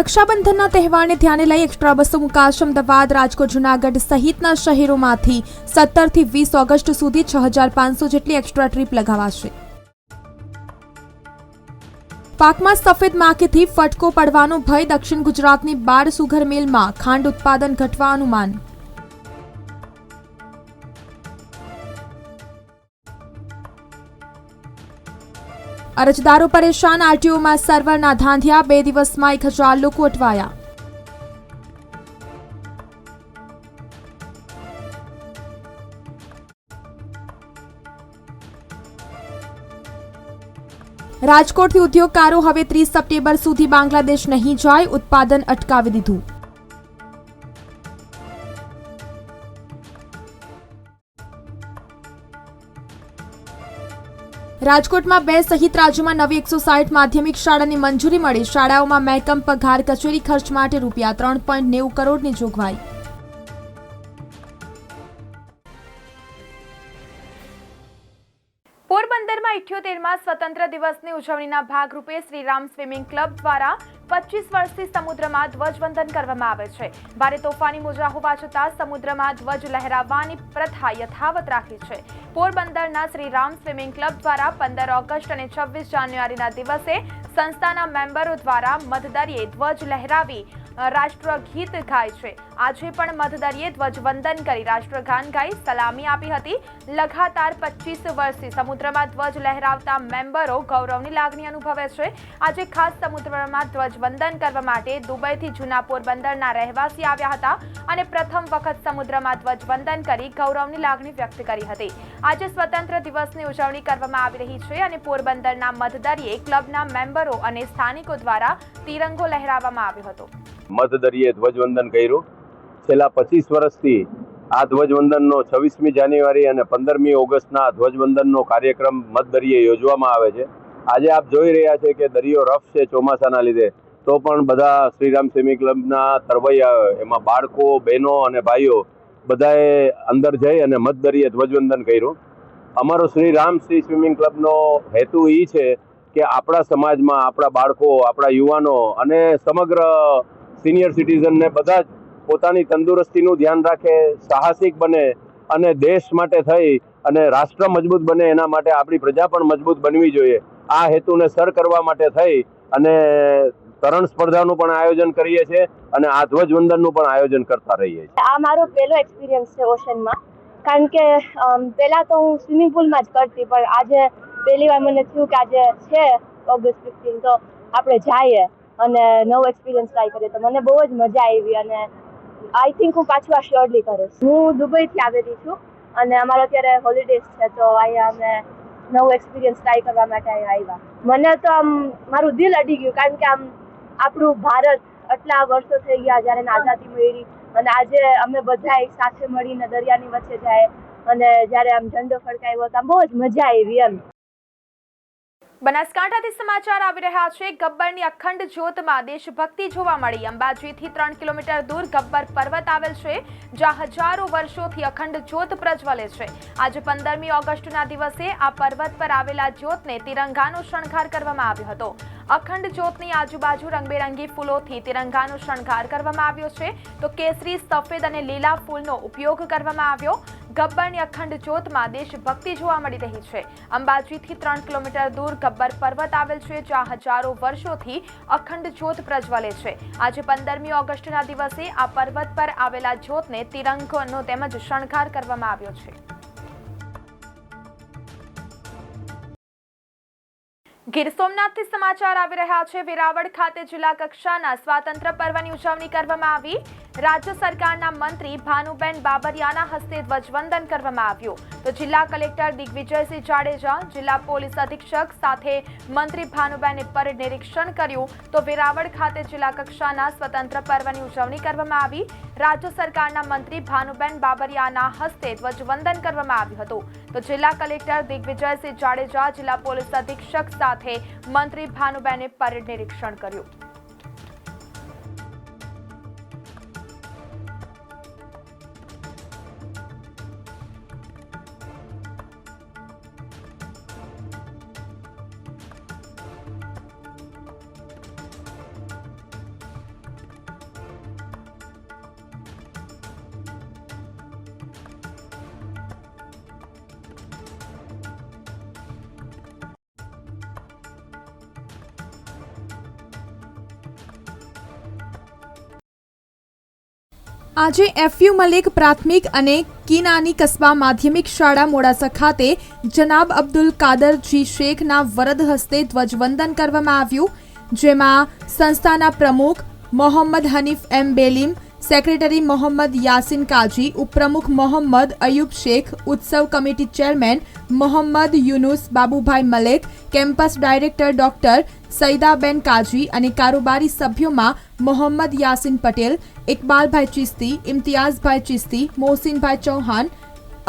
રક્ષાબંધનના તહેવારને ધ્યાને લઈ એક્સ્ટ્રા બસો મુકાશે અમદાવાદ, રાજકોટ, જુનાગઢ સહિતના શહેરોમાંથી સત્તરથી વીસ ઓગસ્ટ સુધી છ હજાર પાંચસો જેટલી એક્સ્ટ્રા ટ્રીપ લગાવાશે. પાકમાં સફેદ માખીથી ફટકો પડવાનો ભય દક્ષિણ ગુજરાતની બાર સુગર મિલમાં ખાંડ ઉત્પાદન ઘટવા અનુમાન અરજદારો પરેશાન, આરટીઓમાં સર્વરના ધાંધિયા, બે દિવસમાં એક હજાર લોકો અટવાયા. રાજકોટથી ઉદ્યોગકારો હવે ત્રીસ સપ્ટેમ્બર સુધી બાંગ્લાદેશ નહીં જાય, ઉત્પાદન અટકાવી દીધું. રાજકોટમાં બે સહિત રાજ્યમાં નવી એકસો સાઠ માધ્યમિક શાળાની મંજૂરી મળી. શાળાઓમાં મહેકમ, પગાર, કચેરી ખર્ચ માટે રૂપિયા ત્રણ પોઈન્ટ નેવું કરોડની જોગવાઈ. ઇઠ્યોતેરમાં સ્વતંત્ર દિવસની ઉજવણીના ભાગરૂપે શ્રીરામ સ્વિમિંગ ક્લબ દ્વારા પચીસ વર્ષથી સમુદ્રમાં ધ્વજવંદન કરવામાં આવે છે. ભારે તોફાની મોજા હોવા છતાં સમુદ્રમાં ધ્વજ લહેરાવવાની પ્રથા યથાવત રાખી છે. પોરબંદરના શ્રીરામ સ્વિમિંગ ક્લબ દ્વારા પંદર ઓગસ્ટ અને છવ્વીસ જાન્યુઆરીના દિવસે સંસ્થાના મેમ્બરો દ્વારા મધદરિયે ધ્વજ લહેરાવી રાષ્ટ્રગીત ગાય છે. આજે પણ મધદરિયે ધ્વજવંદન કરી રાષ્ટ્રગાન ગાઈ સલામી આપી હતી. લગાતાર પચીસ વર્ષથી સમુદ્રમાં ધ્વજ લહેરાવતા મેમ્બરો ગૌરવની લાગણી અનુભવે છે. આજે ખાસ સમુદ્રમાં ધ્વજવંદન કરવા માટે દુબઈથી જૂના પોરબંદરના રહેવાસી આવ્યા હતા અને પ્રથમ વખત સમુદ્રમાં ધ્વજવંદન કરી ગૌરવની લાગણી વ્યક્ત કરી હતી. આજે સ્વતંત્ર દિવસની ઉજવણી કરવામાં આવી રહી છે અને પોરબંદરના મધદરિયે ક્લબના મેમ્બરો અને સ્થાનિકો દ્વારા તિરંગો લહેરાવવામાં આવ્યો હતો. મધદરિયે ધ્વજવંદન કર્યું. છેલ્લા પચીસ વર્ષથી આ ધ્વજવંદનનો છવ્વીસમી જાન્યુઆરી અને પંદરમી ઓગસ્ટના ધ્વજવંદનનો કાર્યક્રમ મધદરિયે યોજવામાં આવે છે. આજે આપ જોઈ રહ્યા છે કે દરિયો રફ છે ચોમાસાના લીધે. તો પણ બધા શ્રીરામ સ્વિમિંગ ક્લબના તરવૈયા, એમાં બાળકો, બહેનો અને ભાઈઓ બધાએ અંદર જઈ અને મધદરિયે ધ્વજવંદન કર્યું. અમારો શ્રી રામ શ્રી સ્વિમિંગ ક્લબનો હેતુ એ છે કે આપણા સમાજમાં આપણા બાળકો, આપણા યુવાનો અને સમગ્ર સિનિયર સિટીઝનને બધા જ પોતાની તંદુરસ્તીનું ધ્યાન રાખે, સાહસિક બને અને દેશ માટે થઈ અને રાષ્ટ્ર મજબૂત બને એના માટે આપણી પ્રજા પણ મજબૂત બનવી જોઈએ. આ હેતુને સર કરવા માટે થઈ અને તરણ સ્પર્ધાનું પણ આયોજન કરીએ છીએ અને આ ધ્વજવંદનનું પણ આયોજન કરતા રહીએ છીએ. આ મારો પહેલો એક્સપિરિયન્સ છે ઓશનમાં. કારણ કે પહેલાં તો હું સ્વિમિંગ પુલમાં જ કરતી, પણ આજે પહેલી વાર મને થયું કે આજે છે ઓગસ્ટ ફિફ્ટીન તો આપણે જઈએ. અને નવો એક્સપિરિયન્સ ટ્રાય કર્યો તો મને બહુ જ મજા આવી અને આઈ થિંક હું પાછું આ શ્યોરલી કરીશ. હું દુબઈથી આવેલી છું અને અમારો અત્યારે હોલિડેઝ છે તો અહીંયા અમે નવું એક્સપિરિયન્સ ટ્રાય કરવા માટે અહીંયા આવ્યા. મને તો આમ મારું દિલ અડી ગયું કારણ કે આમ આપણું ભારત આટલા વર્ષો થઈ ગયા જ્યારે આઝાદી મળી અને આજે અમે બધા એક સાથે મળીને દરિયાની વચ્ચે જાય અને જ્યારે આમ ઝંડો ફડકાવ્યો તો બહુ જ મજા આવી એમ. બનાસકાંઠાથી સમાચાર આવી રહ્યા છે. ગબ્બરની અખંડ જ્યોતમાં દેશભક્તિ જોવા મળી. અંબાજીથી ત્રણ કિલોમીટર દૂર ગબ્બર પર્વત આવેલ છે, જ્યાં હજારો વર્ષોથી અખંડ જ્યોત પ્રજ્વલે છે. આજે પંદરમી ઓગસ્ટના દિવસે આ પર્વત પર આવેલા જ્યોતને તિરંગાનો શણગાર કરવામાં આવ્યો હતો. અખંડ જ્યોતની આજુબાજુ રંગબેરંગી ફૂલોથી તિરંગાનો શણગાર કરવામાં આવ્યો છે. તો કેસરી, સફેદ અને લીલા ફૂલનો ઉપયોગ કરવામાં આવ્યો. ગબ્બરની અખંડ જ્યોતમાં દેશભક્તિ જોવા મળી રહી છે. અંબાજીથી ત્રણ કિલોમીટર દૂર ગબ્બર પર્વત આવેલ છે, જ્યાં હજારો વર્ષોથી અખંડ જ્યોત પ્રજ્વલે છે. આજે પંદરમી ઓગસ્ટના દિવસે આ પર્વત પર આવેલા જ્યોતને તિરંગોનો તેમજ શણગાર કરવામાં આવ્યો છે. ગીર સોમનાથથી સમાચાર આવી રહ્યા છે. વેરાવળ ખાતે જિલ્લા કક્ષાના સ્વાતંત્ર્ય પર્વની ઉજવણી કરવામાં આવી. રાજ્ય સરકારના મંત્રી ભાનુબેન બાબરિયાના હસ્તે ધ્વજવંદન કરવામાં આવ્યું. તો જિલ્લા કલેક્ટર દિગ્વિજયસિંહ જાડેજા, જિલ્લા પોલીસ અધિક્ષક સાથે મંત્રી ભાનુબેને પરેડ નિરીક્ષણ કર્યું. તો વેરાવળ ખાતે જિલ્લા કક્ષાના સ્વતંત્ર પર્વની ઉજવણી કરવામાં આવી. રાજ્ય સરકારના મંત્રી ભાનુબેન બાબરિયાના હસ્તે ધ્વજવંદન કરવામાં આવ્યું હતું. તો જિલ્લા કલેક્ટર દિગ્વિજયસિંહ જાડેજા, જિલ્લા પોલીસ અધિક્ષક સાથે મંત્રી ભાનુબેને પરેડ નિરીક્ષણ કર્યું. આજે એફયુ મલિક પ્રાથમિક અને કિનાની કસ્બા માધ્યમિક શાળા મોડાસા ખાતે જનાબ અબ્દુલ કાદરજી શેખના વરદ હસ્તે ધ્વજવંદન કરવામાં આવ્યું, જેમાં સંસ્થાના પ્રમુખ મોહમ્મદ હનીફ એમ બેલીમ સેક્રેટરી મોહમ્મદ યાસીન કાજી ઉપપ્રમુખ મોહમ્મદ અયુબ શેખ ઉત્સવ committee chairman Mohammad Yunus Babubhai Malek campus director doctor Saidaben Kazi અને કારોબારી સભ્યોમાં મોહમ્મદ યાસીન પટેલ ઇકબાલભાઈ ચિસ્તી ઇમ્તિયાઝભાઈ ચિસ્તી મોહસિનભાઈ ચૌહાણ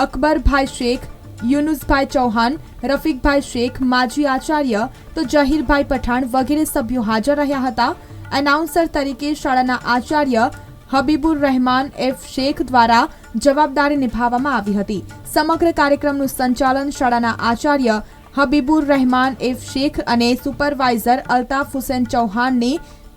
અકબરભાઈ શેખ યુનુસભાઈ ચૌહાણ રફીકભાઈ શેખ માજી આચાર્ય તો જહીરભાઈ પઠાણ વગેરે સભ્યો હાજર રહ્યા હતા. એનાઉન્સર તરીકે શાળાના આચાર્ય હબીબુર રહેમાન એફ શેખ દ્વારા જવાબદારી નિભાવવામાં આવી હતી. સમગ્ર કાર્યક્રમનું સંચાલન શાળાના આચાર્ય હબીબુર રહેમાન એફ શેખ અને સુપરવાઇઝર અલ્તાફ હુસેન ચૌહાણની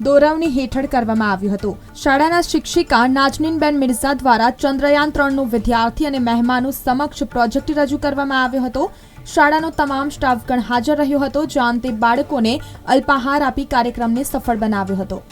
દોરવણી હેઠળ કરવામાં આવ્યું હતું. શાળાના શિક્ષિકા નાજનીનબેન મિર્ઝા દ્વારા ચંદ્રયાન ત્રણનું વિદ્યાર્થી અને મહેમાનો સમક્ષ પ્રોજેક્ટ રજૂ કરવામાં આવ્યો હતો. શાળાનો તમામ સ્ટાફગણ હાજર રહ્યો હતો, જ્યાં તે બાળકોને અલ્પાહાર આપી કાર્યક્રમને સફળ બનાવ્યો હતો.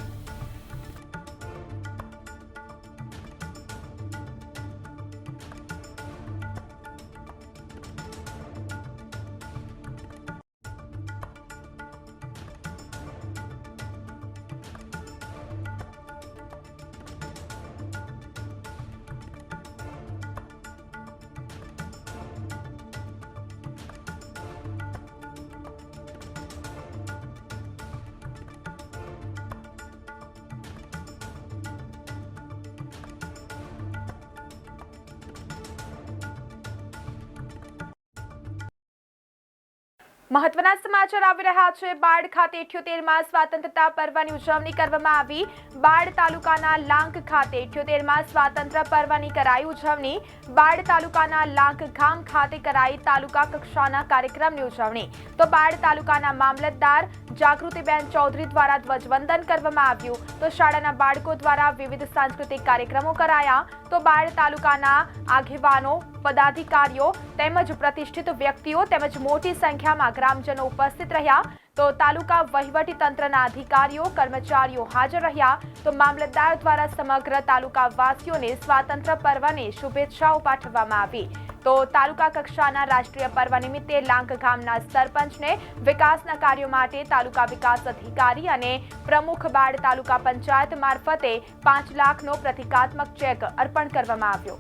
મહત્વના સમાચાર આવી રહ્યા છે. બાળ ખાતે ઇઠ્યોતેરમાં સ્વાતંત્રતા પર્વની ઉજવણી કરવામાં આવી. બાળ તાલુકાના લાંક ખાતે ઇઠ્યોતેરમાં સ્વાતંત્ર્ય પર્વની કરાઈ ઉજવણી. બાળ તાલુકાના લાંક ગામ ખાતે કરાઈ તાલુકા કક્ષાના કાર્યક્રમની ઉજવણી. તો બાળ તાલુકાના મામલતદાર જાગૃતિબેન ચૌધરી દ્વારા ધ્વજવંદન કરવામાં આવ્યું. તો શાળાના બાળકો દ્વારા વિવિધ સાંસ્કૃતિક કાર્યક્રમો કરાયા. તો બાળ તાલુકાના આગેવાનો, પદાધિકારીઓ તેમજ પ્રતિષ્ઠિત વ્યક્તિઓ તેમજ મોટી સંખ્યામાં ગ્રામજનો ઉપસ્થિત રહ્યા તો તાલુકા વહીવટી તંત્રના અધિકારીઓ, કર્મચારીઓ હાજર રહ્યા તો મામલતદાર દ્વારા સમગ્ર તાલુકા વાસીઓને સ્વાતંત્ર્ય પર્વની શુભેચ્છાઓ પાઠવવામાં આવી. તો તાલુકા કક્ષાના રાષ્ટ્રીય પર્વ નિમિત્તે લાંક ગામના સરપંચને વિકાસના કાર્યો માટે તાલુકા વિકાસ અધિકારી અને પ્રમુખ બાળ તાલુકા પંચાયત મારફતે પાંચ લાખનો પ્રતિકાત્મક ચેક અર્પણ કરવામાં આવ્યો.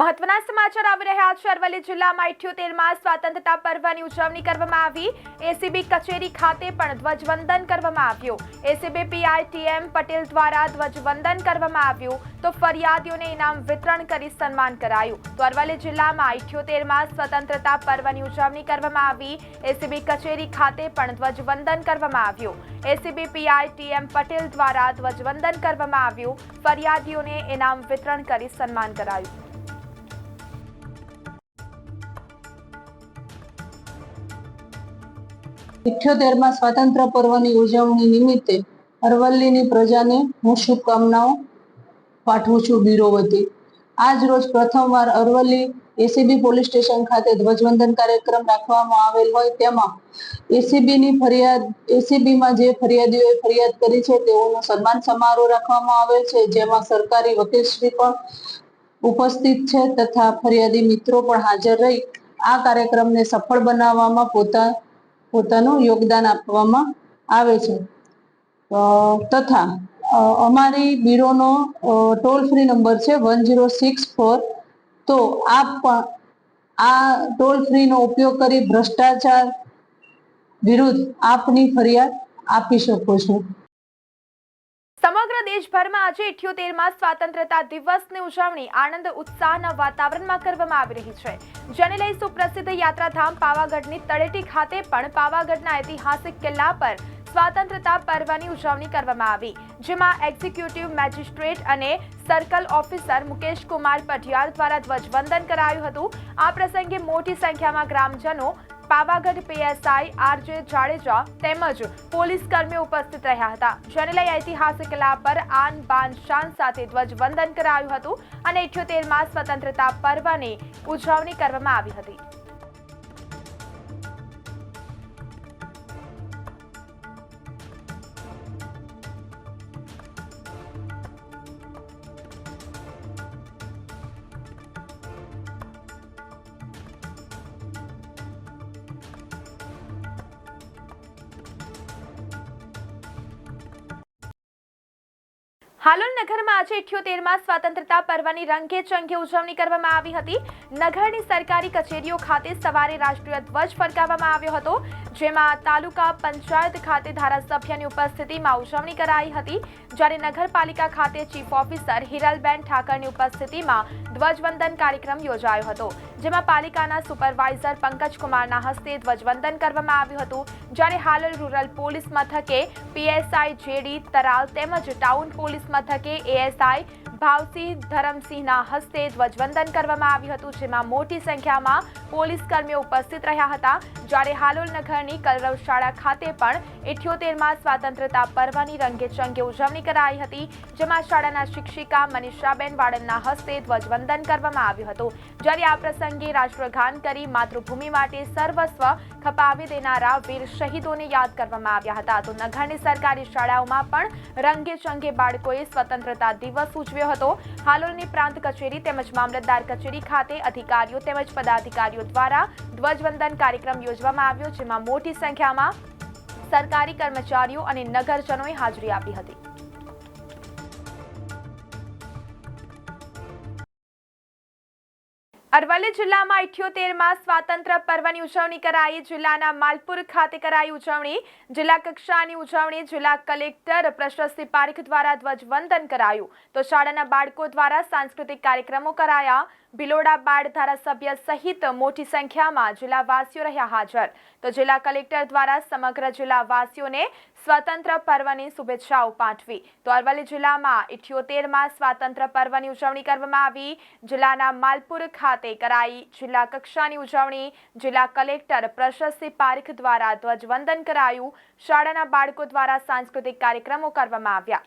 મહત્વના સમાચાર આવી રહ્યા છે. અરવલ્લી જિલ્લામાં ઇઠ્યોતેરમાં સ્વતંત્રતા પર્વની ઉજવણી કરવામાં આવી. એસીબી કચેરી ખાતે પણ ધ્વજવંદન કરવામાં આવ્યું. એસીબી પીઆઈ પટેલ દ્વારા ધ્વજવંદન કરવામાં આવ્યું. તો ફરિયાદીઓને ઇનામ વિતરણ કરી સન્માન કરાયું. તો અરવલ્લી જિલ્લામાં ઇઠ્યોતેરમાં સ્વતંત્રતા પર્વની ઉજવણી કરવામાં આવી. એસીબી કચેરી ખાતે પણ ધ્વજવંદન કરવામાં આવ્યું. એસીબી પીઆઈ પટેલ દ્વારા ધ્વજવંદન કરવામાં આવ્યું. ફરિયાદીઓને ઇનામ વિતરણ કરી સન્માન કરાયું. ઇઠ્યોતેરમાં સ્વાતંત્ર્ય પર્વની ઉજવણી નિમિત્તે અરવલ્લીની પ્રજાને હું શુભકામનાઓ પાઠવું છું બીરોવતી આજ રોજ પ્રથમવાર અરવલ્લી એસીબી પોલીસ સ્ટેશન ખાતે ધ્વજવંદન કાર્યક્રમ રાખવામાં આવેલ હોય તેમાં એસીબીની ફરિયાદ એસીબીમાં જે ફરિયાદીઓએ ફરિયાદ કરી છે તેઓનો સન્માન સમારોહ રાખવામાં આવેલ છે, જેમાં સરકારી વકીલશ્રી પણ ઉપસ્થિત છે તથા ફરિયાદી મિત્રો પણ હાજર રહી. આ કાર્યક્રમને સફળ બનાવવામાં પોતા પોતાનું યોગદાન આપવામાં આવે છે. તથા અમારી બ્યુરોનો ટોલ ફ્રી નંબર છે વન જીરો સિક્સ ફોર. તો આપ પણ આ ટોલ ફ્રીનો ઉપયોગ કરી ભ્રષ્ટાચાર વિરુદ્ધ આપની ફરિયાદ આપી શકો છો. સમગ્ર દેશભરમાં આજે ઇઠ્યોતેરમાં સ્વાતંત્રતા દિવસની ઉજવણી આનંદ ઉત્સાહના વાતાવરણમાં કરવામાં આવી રહી છે. જેને લઈ સુપ્રસિદ્ધ યાત્રાધામ પાવાગઢની તળેટી ખાતે પણ પાવાગઢના ઐતિહાસિક કિલ્લા પર સ્વાતંત્રતા પર્વની ઉજવણી કરવામાં આવી. જેમાં એક્ઝિક્યુટિવ મેજિસ્ટ્રેટ અને સર્કલ ઓફિસર મુકેશ કુમાર પઢિયાર દ્વારા ધ્વજવંદન કરાયું હતું. આ પ્રસંગે મોટી સંખ્યામાં ગ્રામજનો પાવાગઢ પીએસઆઈ આરજે જાડેજા તેમજ પોલીસ કર્મીઓ ઉપસ્થિત રહ્યા હતા. જેને લઈ ઐતિહાસિક કિલ્લા પર આન બાન શાન સાથે ધ્વજવંદન કરાયું હતું અને ઇઠ્યોતેરમાં સ્વતંત્રતા પર્વની ઉજવણી કરવામાં આવી હતી. હાલોલ નગરમાં આજે ઇઠ્યોતેરમાં સ્વતંત્રતા પર્વની રંગે ચંગે ઉજવણી કરવામાં આવી હતી. નગરની સરકારી કચેરીઓ ખાતે સવારે રાષ્ટ્રીય ધ્વજ ફરકાવવામાં આવ્યો હતો. જેમાં તાલુકા પંચાયત ખાતે ધારાસભ્યની ઉપસ્થિતિમાં ઉજવણી કરાઈ હતી. જ્યારે નગરપાલિકા ખાતે ચીફ ઓફિસર હિરલબેન ઠાકરની ઉપસ્થિતિમાં ધ્વજવંદન કાર્યક્રમ યોજાયો હતો, જેમાં પાલિકાના સુપરવાઇઝર પંકજ કુમારના હસ્તે ધ્વજવંદન કરવામાં આવ્યું હતું. જ્યારે હાલોલ રૂરલ પોલીસ મથકે પીએસઆઈ જેડી તરાલ તેમજ ટાઉન પોલીસ મથકે એએસઆઈ ભાવસિંહ ધરમસિંહના હસ્તે ધ્વજવંદન કરવામાં આવ્યું હતું, જેમાં મોટી સંખ્યામાં પોલીસ કર્મીઓ ઉપસ્થિત રહ્યા હતા. જ્યારે હાલોલ નગરની કલરવ ખાતે પણ ઇઠ્યોતેરમાં સ્વાતંત્રતા પર્વની રંગેચંગે ઉજવણી કરાઈ હતી, જેમાં શાળાના શિક્ષિકા મનીષાબેન વાડનના હસ્તે ધ્વજવંદન કરવામાં આવ્યું હતું. જ્યારે આ પ્રસંગે રાષ્ટ્રગાન કરી માતૃભૂમિ માટે સર્વસ્વ ખપાવી દેનારા વીર શહીદોને યાદ કરવામાં આવ્યા હતા. તો નગરની સરકારી શાળાઓમાં પણ રંગે ચંગે બાળકોએ સ્વતંત્રતા દિવસ ઉજવ્યો હતો. હાલોલની પ્રાંત કચેરી તેમજ મામલતદાર કચેરી ખાતે અધિકારીઓ તેમજ પદાધિકારીઓ દ્વારા ધ્વજવંદન કાર્યક્રમ યોજવામાં આવ્યો, જેમાં મોટી સંખ્યામાં સરકારી કર્મચારીઓ અને નગરજનોએ હાજરી આપી હતી. અરવલ્લી જિલ્લામાં ઇઠ્યોતેરમાં સ્વાતંત્ર્ય પર્વની ઉજવણી કરાઈ. જિલ્લાના માલપુર ખાતે કરાઈ ઉજવણી. જિલ્લા કક્ષાની ઉજવણી જિલ્લા કલેક્ટર પ્રશસ્તિ પારીખ દ્વારા ધ્વજવંદન કરાયું. તો શાળાના બાળકો દ્વારા સાંસ્કૃતિક કાર્યક્રમો કરાયા. ભિલોડા બાળ ધારાસભ્ય સહિત મોટી સંખ્યામાં જિલ્લાવાસીઓ રહ્યા હાજર. તો જિલ્લા કલેક્ટર દ્વારા સમગ્ર જિલ્લાવાસીઓને સ્વાતંત્ર્ય પર્વની શુભેચ્છાઓ પાઠવી. તો અરવલ્લી જિલ્લામાં ઇઠ્યોતેરમાં સ્વાતંત્ર્ય પર્વની ઉજવણી કરવામાં આવી. જિલ્લાના માલપુર ખાતે કરાઈ જિલ્લા કક્ષાની ઉજવણી. જિલ્લા કલેક્ટર પ્રશસ્તિ પારીખ દ્વારા ધ્વજવંદન કરાયું. શાળાના બાળકો દ્વારા સાંસ્કૃતિક કાર્યક્રમો કરવામાં આવ્યા.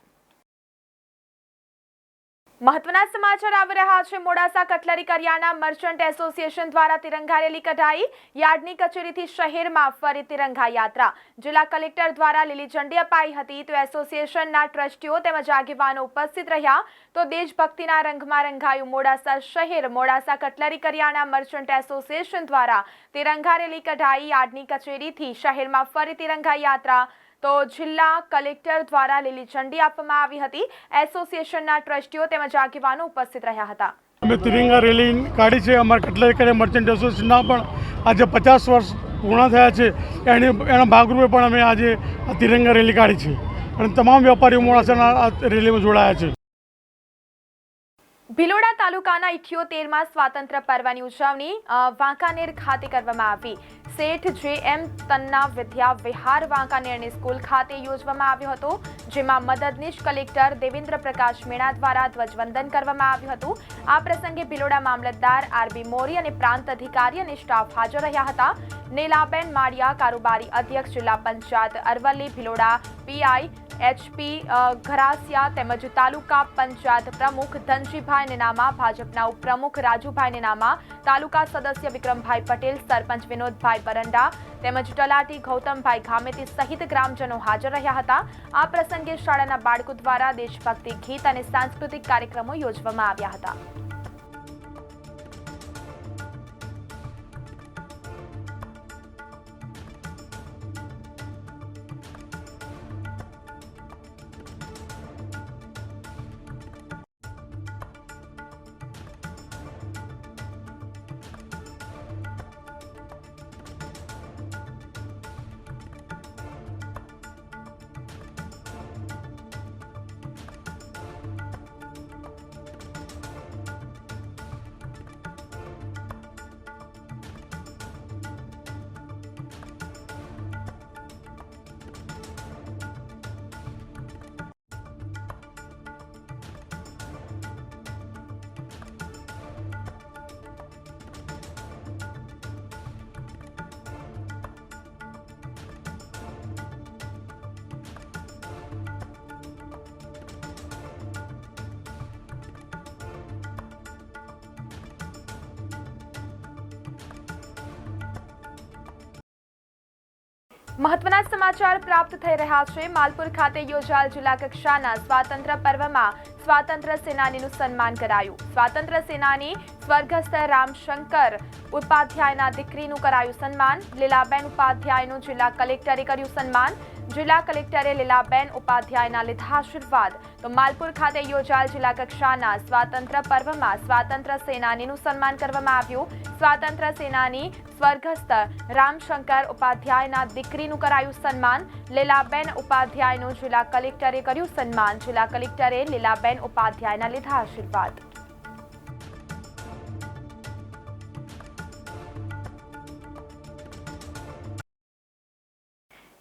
મહત્વના સમાચાર આવી રહ્યા છે. મોડાસા કટલરી કરિયાના મર્ચન્ટ એસોસિએશન દ્વારા તિરંગા રેલી કઢાઈ યાર્ડની કચેરીથી શહેરમાં ફરી તિરંગા યાત્રા. જિલ્લા કલેક્ટર દ્વારા લીલી ઝંડી અપાઈ હતી. તો એસોસિએશનના ટ્રસ્ટીઓ તેમજ આગેવાનો ઉપસ્થિત રહ્યા. તો દેશભક્તિના રંગમાં રંગાયું મોડાસા શહેર, મોડાસા કટલરી કરિયાના મર્ચન્ટ એસોસિએશન દ્વારા તિરંગા રેલી કઢાઈ યાર્ડની કચેરીથી શહેરમાં ફરી તિરંગા યાત્રા તો જિલ્લા કલેક્ટર દ્વારા લીલી ઝંડી આપવામાં આવી હતી. એસોસિએશનના ટ્રસ્ટીઓ તેમજ આગેવાનો ઉપસ્થિત રહ્યા હતા. અમે તિરંગા રેલી કાઢી છે. અમારા કેટલાય કરે મર્ચન્ટ એસોસિએશનના પણ આજે પચાસ વર્ષ પૂર્ણ થયા છે. એની એના ભાગરૂપે પણ અમે આજે તિરંગા રેલી કાઢી છે. અને તમામ વેપારીઓ મોડાસાના રેલીમાં જોડાયા છે. ભિલોડા તાલુકાના ઇઠ્યોતેરમાં સ્વાતંત્ર્ય પર્વની ઉજવણી વાંકાનેર ખાતે કરવામાં આવી. શેઠ જે એમ તન્ના વિદ્યા વિહાર વાંકાનેરની સ્કૂલ ખાતે યોજવામાં આવ્યો હતો, જેમાં મદદનીશ કલેક્ટર દેવેન્દ્ર પ્રકાશ મીણા દ્વારા ધ્વજવંદન કરવામાં આવ્યું હતું. આ પ્રસંગે ભિલોડા મામલતદાર આરબી મોરી અને પ્રાંત અધિકારી અને સ્ટાફ હાજર રહ્યા હતા. નીલાબેન માળિયા કારોબારી અધ્યક્ષ જિલ્લા પંચાયત અરવલ્લી, ભિલોડા પીઆઈ એચપી ઘરાસિયા તેમજ તાલુકા પંચાયત પ્રમુખ ધનજીભાઈ નેનામા, ભાજપના ઉપપ્રમુખ રાજુભાઈ નેનામા, તાલુકા સદસ્ય વિક્રમભાઈ પટેલ, સરપંચ વિનોદભાઈ પરંડા તેમજ તલાટી ગૌતમભાઈ ગામેતી સહિત ગ્રામજનો હાજર રહ્યા હતા. આ પ્રસંગે શાળાના બાળકો દ્વારા દેશભક્તિ ગીત અને સાંસ્કૃતિક કાર્યક્રમો યોજવામાં આવ્યા હતા. મહત્વના સમાચાર પ્રાપ્ત થઈ રહ્યા છે. માલપુર ખાતે યોજાયેલ જિલ્લા કક્ષાના સ્વાતંત્ર્ય પર્વમાં સ્વાતંત્ર્ય સેનાનીનું સન્માન કરાયું. સ્વાતંત્ર્ય સેનાની સ્વર્ગસ્થ રામશંકર ઉપાધ્યાયના દીકરીનું કરાયું સન્માન. લીલાબેન ઉપાધ્યાયનું જિલ્લા કલેક્ટરે કર્યું સન્માન. જિલ્લા કલેક્ટરે લીલાબેન ઉપાધ્યાયના લીધા આશીર્વાદ. તો માલપુર ખાતે યોજાયેલ જિલ્લા કક્ષાના સ્વાતંત્ર્ય પર્વમાં સ્વાતંત્ર્ય સેનાનીનું સન્માન કરવામાં આવ્યું. સ્વાતંત્ર્ય સેનાની સ્વર્ગસ્થ રામશંકર ઉપાધ્યાયના દીકરીનું કરાયું સન્માન. લીલાબેન ઉપાધ્યાયનું જિલ્લા કલેક્ટરે કર્યું સન્માન. જિલ્લા કલેક્ટરે લીલાબેન ઉપાધ્યાયના લીધા આશીર્વાદ.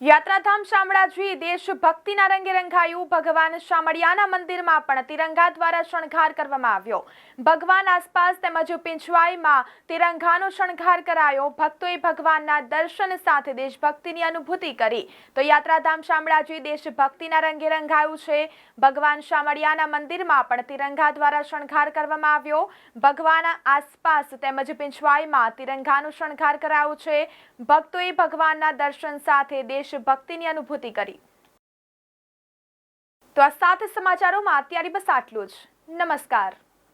યાત્રાધામ શામળાજી દેશભક્તિના રંગે રંગાયું ભગવાન શામળિયાના મંદિરમાં પણ તિરંગા દ્વારા શણગાર કરવામાં આવ્યો. ભગવાન આસપાસ તેમજ પિંછવાઈમાં તિરંગાનો શણગાર કરાયો. ભક્તોએ ભગવાનના દર્શન સાથે દેશભક્તિની અનુભૂતિ કરી. તો યાત્રાધામ શામળાજી દેશભક્તિના રંગે રંગાયું છે. ભગવાન શામળિયાના મંદિરમાં પણ તિરંગા દ્વારા શણગાર કરવામાં આવ્યો. ભગવાન આસપાસ તેમજ પિંછવાઈમાં તિરંગાનો શણગાર કરાયો છે. ભક્તોએ ભગવાનના દર્શન સાથે દેશભક્તિની અનુભૂતિ કરી. તો આ સાત સમાચારોમાં અત્યારે બસ આટલું જ. નમસ્કાર.